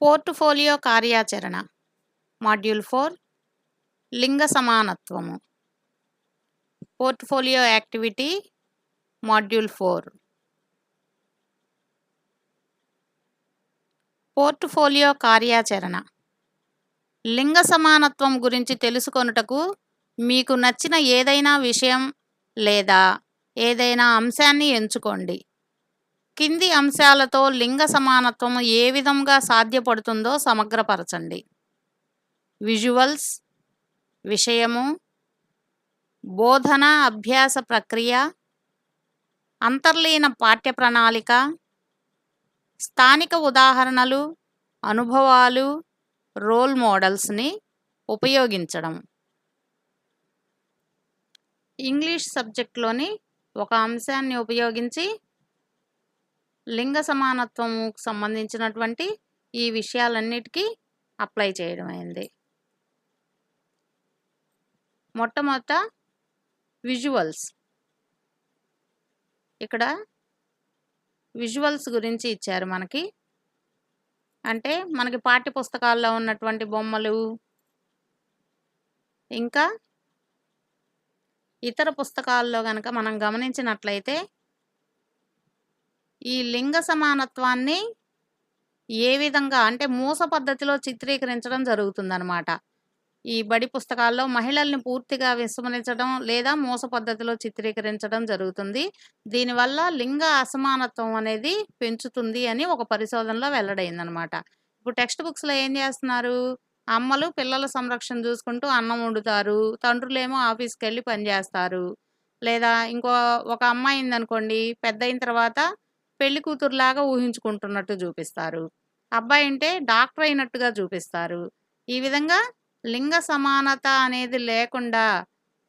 Portfolio కార్యాచరణ module four లింగ సమానత్వము. Portfolio activity module four. Portfolio కార్యాచరణ. లింగ సమానత్వం గురించి తెలుసుకొనుటకు మీకు నచ్చిన ఏదైనా విషయం లేదా ఏదైనా అంశాన్ని ఎంచుకోండి. కింది అంశాలతో లింగ సమానత్వం ఏ విధంగా సాధ్యపడుతుందో సమగ్రపరచండి. విజువల్స్ విషయము బోధన అభ్యాస ప్రక్రియ అంతర్లీన పాఠ్య ప్రణాళిక స్థానిక ఉదాహరణలు అనుభవాలు రోల్ మోడల్స్ని ఉపయోగించడం. ఇంగ్లీష్ సబ్జెక్ట్లోని ఒక అంశాన్ని ఉపయోగించి లింగ సమానత్వముకు సంబంధించినటువంటి ఈ విషయాలన్నిటికీ అప్లై చేయడం అయింది. మొట్టమొదట విజువల్స్. ఇక్కడ విజువల్స్ గురించి ఇచ్చారు మనకి. అంటే మనకి పాఠ్య పుస్తకాల్లో ఉన్నటువంటి బొమ్మలు ఇంకా ఇతర పుస్తకాల్లో కనుక మనం గమనించినట్లయితే ఈ లింగ సమానత్వాన్ని ఏ విధంగా అంటే మూస పద్ధతిలో చిత్రీకరించడం జరుగుతుందనమాట ఈ బడి పుస్తకాల్లో మహిళల్ని పూర్తిగా విస్మరించడం లేదా మూస పద్ధతిలో చిత్రీకరించడం జరుగుతుంది. దీనివల్ల లింగ అసమానత్వం అనేది పెంచుతుంది అని ఒక పరిశోధనలో వెల్లడైందనమాట ఇప్పుడు టెక్స్ట్ బుక్స్లో ఏం చేస్తున్నారు? అమ్మలు పిల్లల సంరక్షణ చూసుకుంటూ అన్నం వండుతారు తండ్రులేమో ఆఫీస్కి వెళ్ళి పనిచేస్తారు లేదా ఇంకో ఒక అమ్మాయి ఉందనుకోండి పెద్ద అయిన తర్వాత పెళ్ళి కూతురులాగా ఊహించుకుంటున్నట్టు చూపిస్తారు. అబ్బాయి అంటే డాక్టర్ అయినట్టుగా చూపిస్తారు. ఈ విధంగా లింగ సమానత అనేది లేకుండా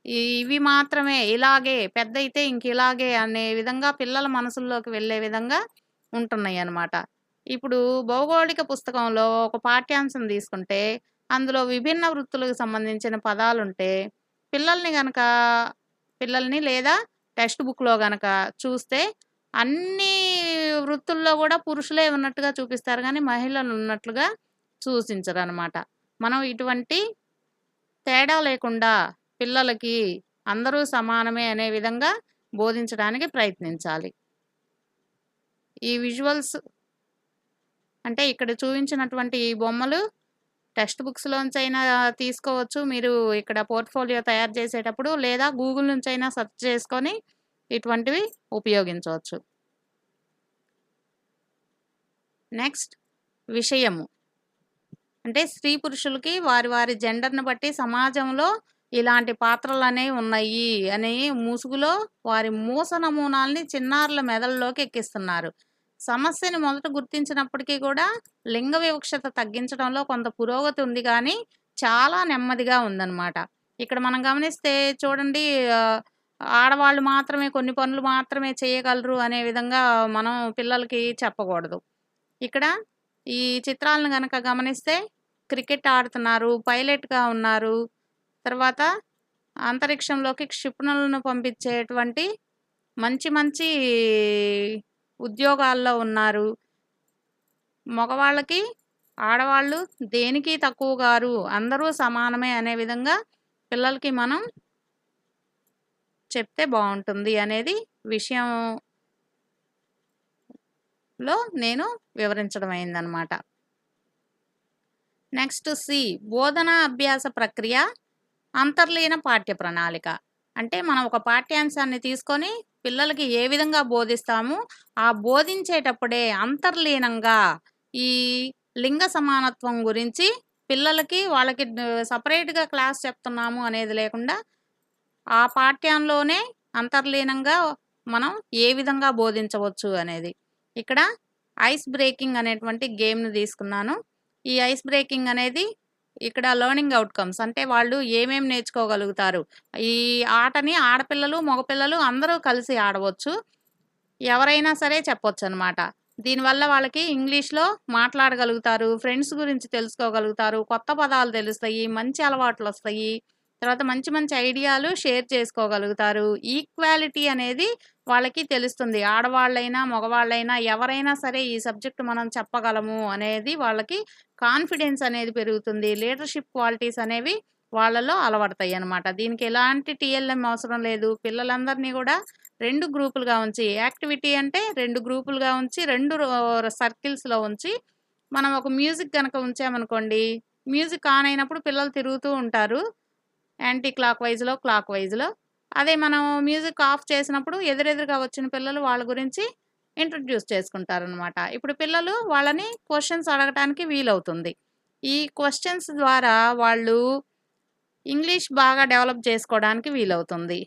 ఇవి మాత్రమే ఇలాగే పెద్ద అయితే ఇంక ఇలాగే అనే విధంగా పిల్లల మనసుల్లోకి వెళ్ళే విధంగా ఉంటున్నాయి అన్నమాట. ఇప్పుడు భౌగోళిక పుస్తకంలో ఒక పాఠ్యాంశం తీసుకుంటే అందులో విభిన్న వృత్తులకు సంబంధించిన పదాలుంటే పిల్లల్ని గనక పిల్లల్ని లేదా టెక్స్ట్ బుక్లో గనక చూస్తే అన్ని వృత్తుల్లో కూడా పురుషులే ఉన్నట్టుగా చూపిస్తారు కానీ మహిళలు ఉన్నట్లుగా సూచించరు అనమాట మనం ఇటువంటి తేడా లేకుండా పిల్లలకి అందరూ సమానమే అనే విధంగా బోధించడానికి ప్రయత్నించాలి. ఈ విజువల్స్ అంటే ఇక్కడ చూపించినటువంటి ఈ బొమ్మలు టెక్స్ట్ బుక్స్లోంచి అయినా తీసుకోవచ్చు. మీరు ఇక్కడ పోర్ట్ఫోలియో తయారు చేసేటప్పుడు లేదా గూగుల్ నుంచి అయినా సెర్చ్ చేసుకొని ఇటువంటివి ఉపయోగించవచ్చు. నెక్స్ట్ విషయము. అంటే స్త్రీ పురుషులకి వారి వారి జెండర్ని బట్టి సమాజంలో ఇలాంటి పాత్రలు అనేవి ఉన్నాయి అనే ముసుగులో వారి మూస నమూనాల్ని చిన్నారుల మెదడులోకి ఎక్కిస్తున్నారు. సమస్యని మొదట గుర్తించినప్పటికీ కూడా లింగ వివక్షత తగ్గించడంలో కొంత పురోగతి ఉంది కానీ చాలా నెమ్మదిగా ఉందన్నమాట. ఇక్కడ మనం గమనిస్తే చూడండి ఆడవాళ్ళు మాత్రమే కొన్ని పనులు మాత్రమే చేయగలరు అనే విధంగా మనం పిల్లలకి చెప్పకూడదు. ఇక్కడ ఈ చిత్రాలను కనుక గమనిస్తే క్రికెట్ ఆడుతున్నారు పైలట్గా ఉన్నారు. తర్వాత అంతరిక్షంలోకి క్షిపణులను పంపించేటువంటి మంచి మంచి ఉద్యోగాల్లో ఉన్నారు. మగవాళ్ళకి ఆడవాళ్ళు దేనికి తక్కువ గారు అందరూ సమానమే అనే విధంగా పిల్లలకి మనం చెప్తే బాగుంటుంది అనేది విషయంలో నేను వివరించడం అయిందనమాట నెక్స్ట్ సి బోధన అభ్యాస ప్రక్రియ అంతర్లీన పాఠ్య ప్రణాళిక. అంటే మనం ఒక పాఠ్యాంశాన్ని తీసుకొని పిల్లలకి ఏ విధంగా బోధిస్తాము ఆ బోధించేటప్పుడే అంతర్లీనంగా ఈ లింగ సమానత్వం గురించి పిల్లలకి వాళ్ళకి సపరేట్గా క్లాస్ చెప్తున్నాము అనేది లేకుండా ఆ పాఠ్యంలోనే అంతర్లీనంగా మనం ఏ విధంగా బోధించవచ్చు అనేది. ఇక్కడ ఐస్ బ్రేకింగ్ అనేటువంటి గేమ్ని తీసుకున్నాను. ఈ ఐస్ బ్రేకింగ్ అనేది ఇక్కడ లెర్నింగ్ అవుట్కమ్స్ అంటే వాళ్ళు ఏమేమి నేర్చుకోగలుగుతారు. ఈ ఆటని ఆడపిల్లలు మగపిల్లలు అందరూ కలిసి ఆడవచ్చు. ఎవరైనా సరే చెప్పొచ్చు అనమాట దీనివల్ల వాళ్ళకి ఇంగ్లీష్లో మాట్లాడగలుగుతారు ఫ్రెండ్స్ గురించి తెలుసుకోగలుగుతారు కొత్త పదాలు తెలుస్తాయి మంచి అలవాట్లు వస్తాయి. తర్వాత మంచి మంచి ఐడియాలు షేర్ చేసుకోగలుగుతారు. ఈక్వాలిటీ అనేది వాళ్ళకి తెలుస్తుంది. ఆడవాళ్ళైనా, మగవాళ్ళైనా ఎవరైనా సరే ఈ సబ్జెక్ట్ మనం చెప్పగలము అనేది వాళ్ళకి కాన్ఫిడెన్స్ అనేది పెరుగుతుంది. లీడర్‌షిప్ క్వాలిటీస్ అనేవి వాళ్ళలో అలవడతాయన్నమాట. దీనికి ఎలాంటి టీఎల్ఎం అవసరం లేదు. పిల్లలందరినీ కూడా రెండు గ్రూపులుగా ఉంచి యాక్టివిటీ అంటే రెండు గ్రూపులుగా ఉంచి రెండు రో సర్కిల్స్‌లో ఉంచి మనం ఒక మ్యూజిక్ కనుక ఉంచామనుకోండి, మ్యూజిక్ ఆన్ అయినప్పుడు పిల్లలు తిరుగుతూ ఉంటారు. యాంటీ క్లాక్ వైజ్లో క్లాక్ వైజ్లో అదే మనం మ్యూజిక్ ఆఫ్ చేసినప్పుడు ఎదురెదురుగా వచ్చిన పిల్లలు వాళ్ళ గురించి ఇంట్రొడ్యూస్ చేసుకుంటారనమాట. ఇప్పుడు పిల్లలు వాళ్ళని క్వశ్చన్స్ అడగటానికి వీలవుతుంది. ఈ క్వశ్చన్స్ ద్వారా వాళ్ళు ఇంగ్లీష్ బాగా డెవలప్ చేసుకోవడానికి వీలవుతుంది.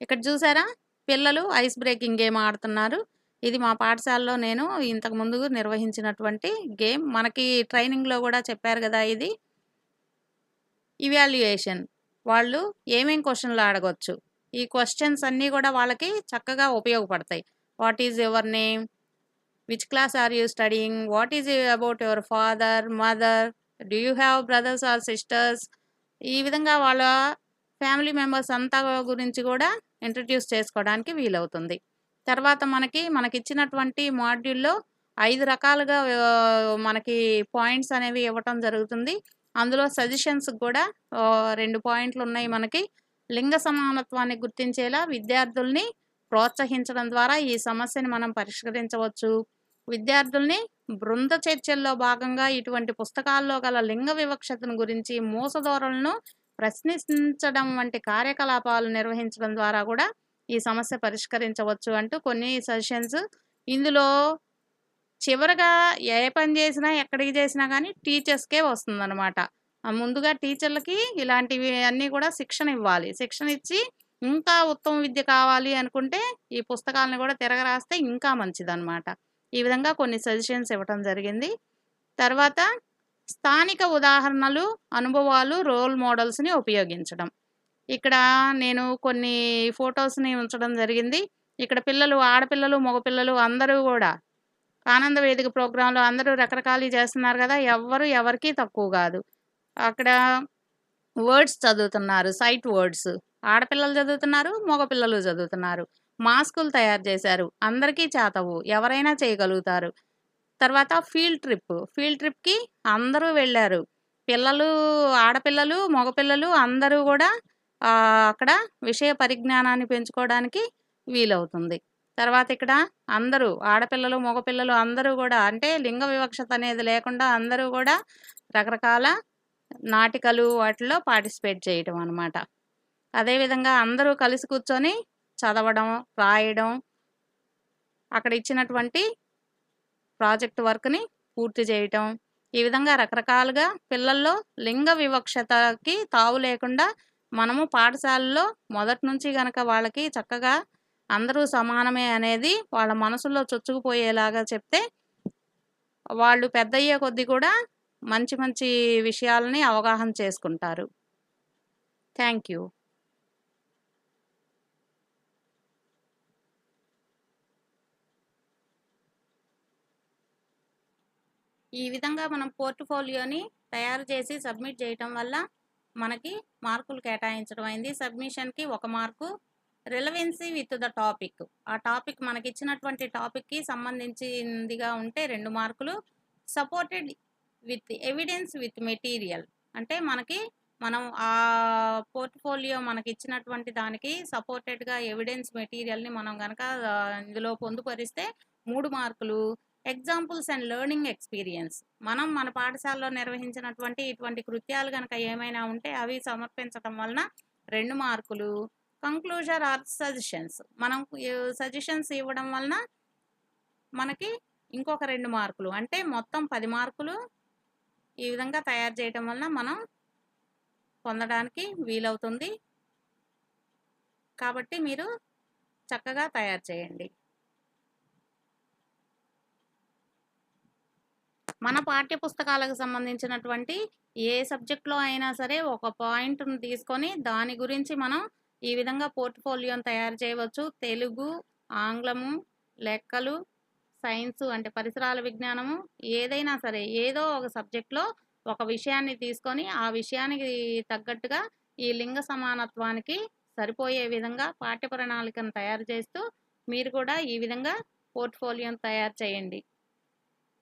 ఇక్కడ చూసారా? పిల్లలు ఐస్ బ్రేకింగ్ గేమ్ ఆడుతున్నారు. ఇది మా పాఠశాలలో నేను ఇంతకుముందు నిర్వహించినటువంటి గేమ్. మనకి ట్రైనింగ్‌లో కూడా చెప్పారు కదా ఇది. ఇవాల్యుయేషన్. వాళ్ళు ఏమేం క్వశ్చన్లు అడగొచ్చు. ఈ క్వశ్చన్స్ అన్నీ కూడా వాళ్ళకి చక్కగా ఉపయోగపడతాయి. What is your name? Which class are you studying? What is about your father, mother? Do you have brothers or sisters? ఈ విధంగా వాళ్ళ ఫ్యామిలీ మెంబర్స్ అంతా గురించి కూడా ఇంట్రడ్యూస్ చేసుకోవడానికి వీలవుతుంది. తర్వాత మనకి మనకిచ్చినటువంటి మాడ్యూల్‌లో ఐదు రకాలుగా మనకి పాయింట్స్ అనేవి ఇవ్వటం జరుగుతుంది. అందులో సజెషన్స్ కూడా రెండు పాయింట్లు ఉన్నాయి మనకి. లింగ సమానత్వాన్ని గుర్తించేలా విద్యార్థుల్ని ప్రోత్సహించడం ద్వారా ఈ సమస్యని మనం పరిష్కరించవచ్చు. విద్యార్థుల్ని బృంద చర్చల్లో భాగంగా ఇటువంటి పుస్తకాల్లో గల లింగ వివక్షతను గురించి, మూసధోరణులను ప్రశ్నించడం వంటి కార్యకలాపాలు నిర్వహించడం ద్వారా కూడా ఈ సమస్య పరిష్కరించవచ్చు అంటూ కొన్ని సజెషన్స్ ఇందులో చివరగా ఏ పని చేసినా ఎక్కడికి చేసినా కానీ టీచర్స్‌కే వస్తుందనమాట. ముందుగా టీచర్లకి ఇలాంటివి అన్నీ కూడా శిక్షణ ఇవ్వాలి. శిక్షణ ఇచ్చి ఇంకా ఉత్తమ విద్య కావాలి అనుకుంటే ఈ పుస్తకాలను కూడా తిరగరాస్తే ఇంకా మంచిదనమాట. ఈ విధంగా కొన్ని సజెషన్స్ ఇవ్వటం జరిగింది. తర్వాత స్థానిక ఉదాహరణలు, అనుభవాలు, రోల్ మోడల్స్‌ని ఉపయోగించడం. ఇక్కడ నేను కొన్ని ఫొటోస్ని ఉంచడం జరిగింది. ఇక్కడ పిల్లలు ఆడపిల్లలు, మగపిల్లలు అందరూ కూడా ఆనంద వేదిక ప్రోగ్రాంలో అందరూ రకరకాలు చేస్తున్నారు కదా ఎవ్వరు ఎవరికీ తక్కువ కాదు అక్కడ వర్డ్స్ చదువుతున్నారు. Sight words. ఆడపిల్లలు చదువుతున్నారు. మగపిల్లలు చదువుతున్నారు. మాస్కులు తయారు చేశారు. అందరికీ చేతవు. ఎవరైనా చేయగలుగుతారు. తర్వాత ఫీల్డ్ ట్రిప్. ఫీల్డ్ ట్రిప్‌కి అందరూ వెళ్ళారు పిల్లలు ఆడపిల్లలు, మగపిల్లలు అందరూ కూడా అక్కడ విషయ పరిజ్ఞానాన్ని పెంచుకోవడానికి వీలవుతుంది. తర్వాత ఇక్కడ అందరూ ఆడపిల్లలు, మగపిల్లలు అందరూ కూడా అంటే లింగ వివక్షత అనేది లేకుండా అందరూ కూడా రకరకాల నాటికలు వాటిలో పార్టిసిపేట్ చేయటం అనమాట. అదేవిధంగా అందరూ కలిసి కూర్చొని చదవడం, రాయడం అక్కడ ఇచ్చినటువంటి ప్రాజెక్ట్ వర్క్‌ని పూర్తి చేయటం. ఈ విధంగా రకరకాలుగా పిల్లల్లో లింగ వివక్షతకి తావు లేకుండా మనము పాఠశాలలో మొదటి నుంచి గనక వాళ్ళకి చక్కగా అందరూ సమానమే అనేది వాళ్ళ మనసులో చొచ్చుకుపోయేలాగా చెప్తే వాళ్ళు పెద్దయ్యే కొద్దీ కూడా మంచి మంచి విషయాలని అవగాహన చేసుకుంటారు. Thank you. ఈ విధంగా మనం పోర్ట్‌ఫోలియోని తయారు చేసి సబ్మిట్ చేయటం వల్ల మనకి మార్కులు కేటాయించడం అయింది. సబ్మిషన్‌కి ఒక mark. Relevancy with the topic. ఆ టాపిక్ మనకి ఇచ్చినటువంటి టాపిక్‌కి సంబంధించిందిగా ఉంటే రెండు మార్కులు. Supported with evidence with material. అంటే మనకి మనం ఆ పోర్ట్‌ఫోలియో మనకి ఇచ్చినటువంటి దానికి సపోర్టెడ్‌గా ఎవిడెన్స్ మెటీరియల్‌ని మనం కనుక ఇందులో పొందుపరిస్తే మూడు మార్కులు. Examples and learning experience. మనం మన పాఠశాలలో నిర్వహించినటువంటి ఇటువంటి కృత్యాలు కనుక ఏమైనా ఉంటే అవి సమర్పించటం వలన రెండు మార్కులు. Conclusion or suggestions. మనం సజెషన్స్ ఇవ్వడం వలన మనకి ఇంకొక రెండు మార్కులు. అంటే మొత్తం పది మార్కులు ఈ విధంగా తయారు చేయటం వలన మనం పొందడానికి వీలవుతుంది. కాబట్టి మీరు చక్కగా తయారు చేయండి. మన పాఠ్య పుస్తకాలకు సంబంధించినటువంటి ఏ సబ్జెక్ట్‌లో అయినా సరే ఒక పాయింట్‌ని తీసుకొని దాని గురించి మనం ఈ విధంగా పోర్ట్‌ఫోలియోని తయారు చేయవచ్చు. తెలుగు, ఆంగ్లము, లెక్కలు, సైన్సు అంటే పరిసరాల విజ్ఞానము ఏదైనా సరే ఏదో ఒక సబ్జెక్ట్‌లో ఒక విషయాన్ని తీసుకొని, ఆ విషయానికి తగ్గట్టుగా ఈ లింగ సమానత్వానికి సరిపోయే విధంగా పాఠ్య ప్రణాళికను తయారు చేస్తూ, మీరు కూడా ఈ విధంగా పోర్ట్‌ఫోలియోని తయారు చేయండి.